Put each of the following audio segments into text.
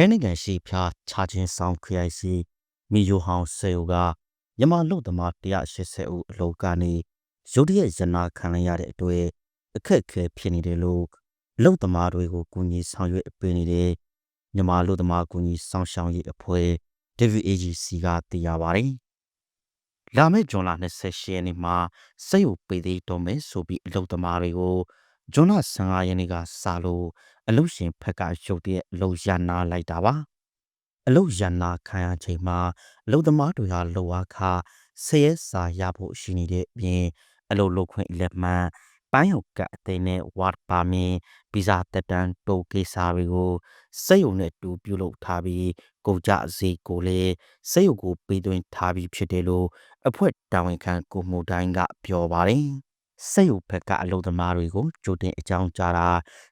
ထဲနိုင်ငံရှိဖျားချာချင်းဆောင်ခရိုင်စီမီယိုဟောင်ဆေယိုကမြန်မာလူသမား180ဦးအလောကနေရုတ်တရက်ရနာခံရရတဲ့အတွက်အခက်အခဲဖြစ်နေတယ်လို့လူသမားတွေကိုကူညီဆောင်ရွက်ပေးနေတဲ့မြန်မာလူသမားကူညီဆောင်ရှောက်ရေးအဖွဲ့ WAGC ကသိရပါတယ်။လာမယ့်ဇွန်လ28ရက်နေ့မှာစိတ်ကိုပေးသေးတော့မယ်ဆိုပြီးအလုသမားတွေကို ဇွန်လ15ရက်နေ့ကစလို့အလုရှင်ဖက်ကရုတ်တရက်လုံရနာလိုက်တာပါအလုရနာခံရချိန်မှာအလုသမားတွေဟာလောအားခဆရဲစာရဖို့ရှိနေတဲ့အပြင်အလုလုခွင့်လက်မှန်ပန်းရုပ်ကအသိနဲ့ဝတ်ပါမင်ဗီဇာတက်တန်းတိုကိစ္စတွေကိုစိတ်ုံနဲ့တူပြုလုပ်ထားပြီးကုန်ကြစီကိုလည်းစိတ်ုံကိုပေးသွင်းထားပြီးဖြစ်တယ်လို့အဖွဲ့တာဝန်ခံကိုမှုတိုင်းကပြောပါတယ် စိတ်ုပ်ဘက်ကအလုပ်သမားတွေကိုကြိုတင်အကြောင်းကြားတာ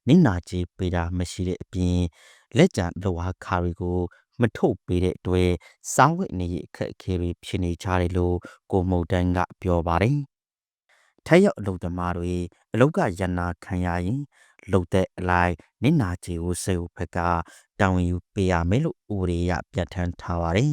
နိနာကြီးပေးတာမရှိတဲ့အပြင်လက်ကျန်လောဟာခါတွေကိုမထုတ်ပေးတဲ့အတွက်စားဝတ်နေရအခက်အခဲတွေဖြစ်နေကြတယ်လို့ကိုမုတ်တန်းကပြောပါတယ်။ထိုက်ရောက်အလုပ်သမားတွေအလုပ်ကရနာခံရရင်လုတ်တဲ့အလိုက်နိနာကြီးကိုစေဦးဘက်ကတာဝန်ယူပေးရမယ်လို့ဥပဒေအရပြဋ္ဌာန်းထားပါတယ်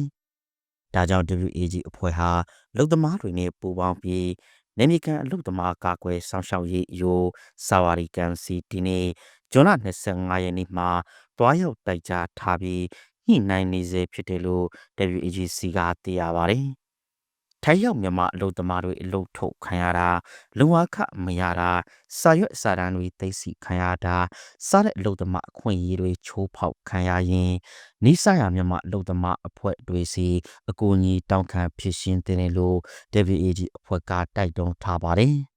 ။ဒါကြောင့် WAG အဖွဲ့ဟာလုံသမားတွေနဲ့ပူးပေါင်းပြီး နေမီကန်အလုသမားကာကွယ်ဆောင်ရှောက်ရေးယိုစာဝါရီကန်စီဒီနေ့ဇွန်လ25ရက်နေ့မှာတွားရောက်တိုက်ကြားထားပြီးညှိနှိုင်းနေစေဖြစ်တယ်လို့ WAGC ကသိရပါတယ်။ ထိုင်ရောက်မြန်မာအလုသမားတွေအလုထုတ်ခံရတာလုံဝခမရတာစာရွက်စာတမ်းတွေသိသိခံရတာစားတဲ့အလုသမားအခွင့်အရေးတွေချိုးဖောက်ခံရရင်နိစရမြန်မာအလုသမားအဖွဲ့တွေစီအကူအညီတောင်းခံဖြစ်ရှင်းတဲ့လို့ WAG အဖွဲ့ကတိုက်တွန်းထားပါတယ်။